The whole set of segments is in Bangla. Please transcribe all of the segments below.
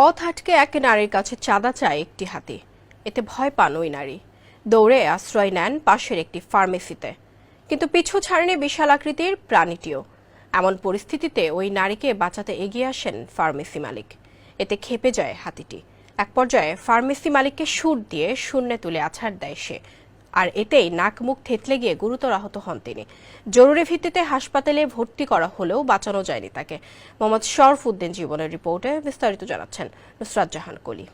পথ আটকে এক নারীর কাছে চাঁদা চায় একটি হাতি। এতে ভয় পান ওই নারী। দৌড়ে আশ্রয় নেন পাশের একটি ফার্মেসিতে। কিন্তু পিছু ছাড়েনি বিশাল আকৃতির প্রাণীটিও। এমন পরিস্থিতিতে ওই নারীকে বাঁচাতে এগিয়ে আসেন ফার্মেসি মালিক। এতে খেপে যায় হাতিটি। এক পর্যায়ে ফার্মেসি মালিককে সুর দিয়ে শূন্যে তুলে আছাড় দেয় সে। আর এতেই নাক মুখ থেতলে গিয়ে গুরুতর আহত হন তিনি। জরুরি ভিত্তিতে হাসপাতালে ভর্তি করা হলেও বাঁচানো যায়নি তাকে। মোহাম্মদ শরফ উদ্দিন জীবনের রিপোর্টে বিস্তারিত জানাচ্ছেন নুসরাত জাহান কলি।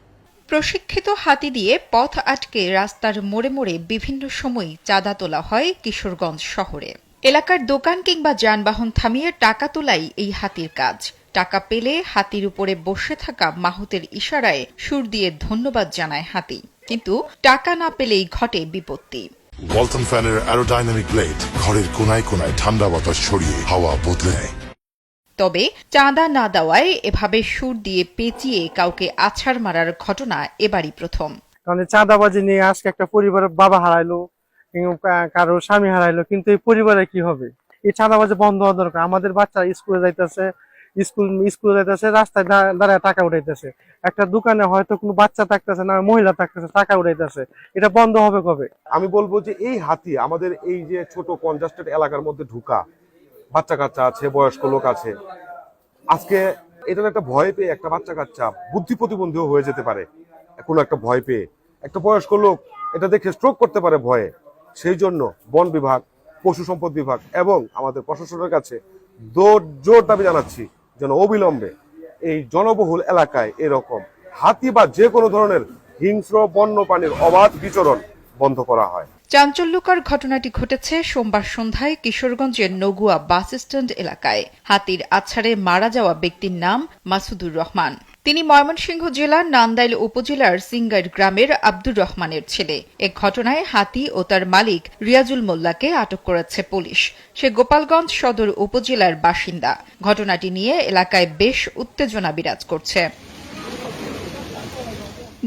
প্রশিক্ষিত হাতি দিয়ে পথ আটকে রাস্তার মোড়ে মোড়ে বিভিন্ন সময় চাঁদা তোলা হয় কিশোরগঞ্জ শহরে। এলাকার দোকান কিংবা যানবাহন থামিয়ে টাকা তোলাই এই হাতির কাজ। টাকা পেলে হাতির উপরে বসে থাকা মাহুতের ইশারায় সুর দিয়ে ধন্যবাদ জানায় হাতি। কিন্তু টাকা না পেলেই ঘটে বিপত্তি। ওয়ালটন ফ্যানের অ্যারোডাইনামিক ব্লেড ঘরের কোনায় কোনায় ঠান্ডা বাতাস ছড়িয়ে হাওয়া বদলে নেয়। তবে চাঁদা না দেওয়ায় এভাবে সুর দিয়ে পেঁচিয়ে কাউকে আছাড় মারার ঘটনা এবারই প্রথম। কারণ চাঁদাবাজি নিয়ে আজকে একটা পরিবারের বাবা হারাইলো কারও স্বামী হারাইলো কিন্তু এই পরিবারে কি হবে? এই চাঁদাবাজি বন্ধ হওয়া দরকার। আমাদের বাচ্চারা স্কুলে যাইতেছে স্কুল, স্কুলে যাইতেছে, রাস্তায় দাঁড়ায় টাকা উঠাইতেছে। একটা দোকানে হয়তো কোনো বাচ্চা থাকতেছে না, মহিলা থাকতেছে, টাকা উঠাইতেছে। এটা বন্ধ হবে কবে? আমি বলব যে এই হাতি আমাদের এই যে ছোট কনজাস্টেড এলাকার মধ্যে ঢুকা, বাচ্চা কাচ্চা আছে, বয়স্ক লোক আছে, আজকে এটার একটা ভয় পেয়ে একটা বাচ্চা কাচ্চা বুদ্ধি প্রতিবন্ধীও হয়ে যেতে পারে, কোনো একটা ভয় পেয়ে। একটা বয়স্ক লোক এটা দেখে স্ট্রোক করতে পারে ভয়ে। সেই জন্য বন বিভাগ, পশু সম্পদ বিভাগ এবং আমাদের প্রশাসনের কাছে জোর দাবি জানাচ্ছি। যেন অবিলম্বে এই জনবহুল এলাকায় এরকম হাতি বা যে কোনো ধরনের হিংস্র বন্যপ্রাণীর অবাধ বিচরণ বন্ধ করা হয়। চাঞ্চল্যকর ঘটনাটি ঘটেছে সোমবার সন্ধ্যায় কিশোরগঞ্জের নগুয়া বাস স্ট্যান্ড এলাকায়। হাতির আছাড়ে মারা যাওয়া ব্যক্তির নাম মাসুদুর রহমান। তিনি ময়মনসিংহ জেলার নান্দাইল উপজেলার সিঙ্গাইর গ্রামের আব্দুর রহমানের ছেলে। এ ঘটনায় হাতি ও তার মালিক রিয়াজুল মোল্লাকে আটক করেছে পুলিশ। সে গোপালগঞ্জ সদর উপজেলার বাসিন্দা। ঘটনাটি নিয়ে এলাকায় বেশ উত্তেজনা বিরাজ করছে।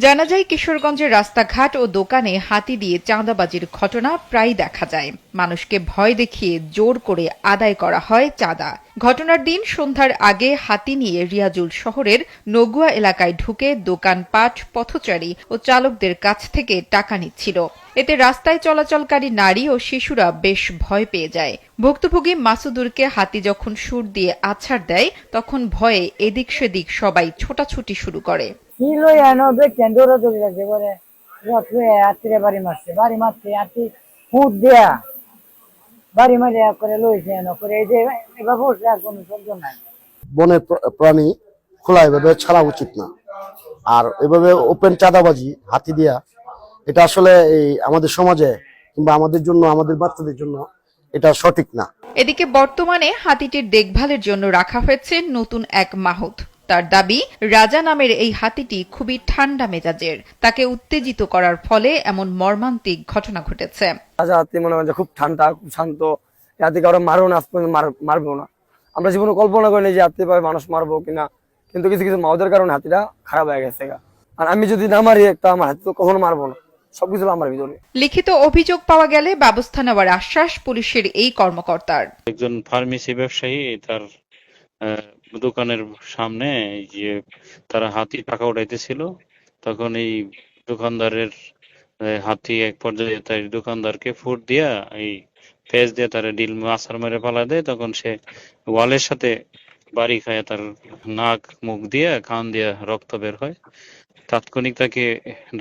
জানা যায়, কিশোরগঞ্জের রাস্তাঘাট ও দোকানে হাতি দিয়ে চাঁদাবাজির ঘটনা প্রায় দেখা যায়। মানুষকে ভয় দেখিয়ে জোর করে আদায় করা হয় চাঁদা। ঘটনার দিন সন্ধ্যার আগে হাতি নিয়ে রিয়াজুল শহরের নগুয়া এলাকায় ঢুকে দোকানপাট, পথচারী ও চালকদের কাছ থেকে টাকা নিচ্ছিল। এতে রাস্তায় চলাচলকারী নারী ও শিশুরা বেশ ভয় পেয়ে যায়। ভুক্তভোগী মাসুদুরকে হাতি যখন সুর দিয়ে আছাড় দেয়, তখন ভয়ে এদিক সেদিক সবাই ছোটাছুটি শুরু করে। কি লই আনো দেখছেন দৌড়াদৌড়ি লাগছে বলে রথে আত্মীয় বাড়ি মারছে বাড়ি মারছে আত্মি ফুট দেয়া বাড়ি মারি করে লইছে এনো করে এই যে এবার বসে আর কোনো শব্দ নাই বনের প্র- প্রাণী খোলা এভাবে ছাড়া উচিত না আর এভাবে ওপেন চাঁদাবাজি হাতি দিয়া এটা আসলে এই আমাদের সমাজে কিংবা আমাদের জন্য আমাদের বাচ্চাদের জন্য এটা সঠিক না এদিকে বর্তমানে হাতিটির দেখভালের জন্য রাখা হয়েছে নতুন এক মাহুত তার দাবি রাজা নামের এই হাতিটি খুবই ঠান্ডা মেজাজের। তাকে উত্তেজিত করার ফলে এমন মর্মান্তিক ঘটনা ঘটেছে। রাজা হাতি মনে হয় খুব ঠান্ডা খুব শান্ত। এই হাতি কারও মারবো না আজ পর্যন্ত না। আমরা জীবনে কল্পনা করিনি যে হাতি পায়ে মানুষ মারবো কিনা কিন্তু কিছু কিছু মাওদের কারণে হাতিটা খারাপ হয়ে গেছে আর আমি যদি না মারি একটা আমার হাতি তো কখনো মারবো না। সবকিছু আমার ভিতরে। লিখিত অভিযোগ পাওয়া গেলে ব্যবস্থা নেওয়ার আশ্বাস পুলিশের এই কর্মকর্তার। একজন ফার্মেসি ব্যবসায়ী তার দোকানের সামনে, এই যে তারা হাতি টাকা উঠাইতেছিল তখন এই দোকানদারের হাতি এক পর্যায়ে তার দোকানদারকে ফুট দিয়া, এই পেঁচ দিয়ে তার ডিল আছাড় মেরে পালা দেয়, তখন সে ওয়ালের সাথে বাড়ি খায় তার নাক, মুখ দিয়ে, কান দিয়ে রক্ত বের হয়। তাৎক্ষণিক তাকে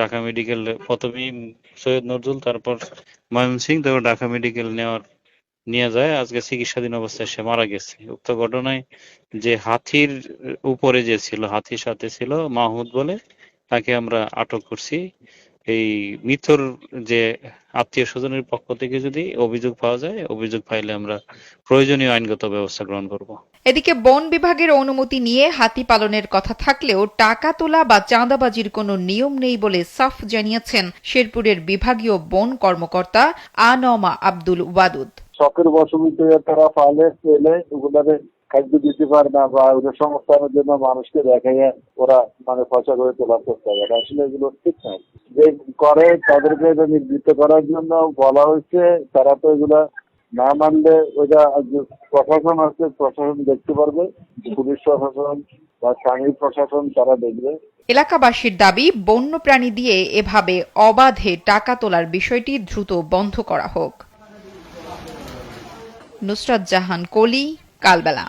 ঢাকা মেডিকেল, প্রথমেই সৈয়দ নজরুল, তারপর ময়মনসিং তারপর ঢাকা মেডিকেল নেওয়ার নিয়ে যায়, আজকে চিকিৎসাধীন অবস্থায় সে মারা গেছে। উক্ত ঘটনায় যে হাতির উপরে যে ছিল, হাতির সাথে ছিল মাহমুদ বলে তাকে আমরা আটক করছি। এই মৃত্যুর যে আত্মীয় স্বজনের পক্ষ থেকে যদি অভিযোগ পাওয়া যায়, অভিযোগ পাইলে আমরা প্রয়োজনীয় আইনগত ব্যবস্থা গ্রহণ করব। এদিকে বন বিভাগের অনুমতি নিয়ে হাতি পালনের কথা থাকলেও টাকা তোলা বা চাঁদাবাজির কোনো নিয়ম নেই বলে সাফ জানিয়েছেন শেরপুরের বিভাগীয় বন কর্মকর্তা আনমা আব্দুল ওয়াদুদ। শখের বশমিত তারা পালে, পেলে ওগুলারে খাদ্য দিতে পারে না বা ওদের সংস্থানের জন্য মানুষকে দেখাই ওরা মানে পয়সা করে তোলার চেষ্টা করে। আসলে এগুলো ঠিক নাই যে করে তাদেরকে নিবৃত্ত করার জন্য বলা হয়েছে, তারা তো এগুলা না মানলে ওইটা প্রশাসন আছে, প্রশাসন দেখতে পারবে, পুলিশ প্রশাসন বা স্থানীয় প্রশাসন তারা দেখবে। এলাকাবাসীর দাবি বন্য প্রাণী দিয়ে এভাবে অবাধে টাকা তোলার বিষয়টি দ্রুত বন্ধ করা হোক। নুসরাত জাহান কলি কালবেলা।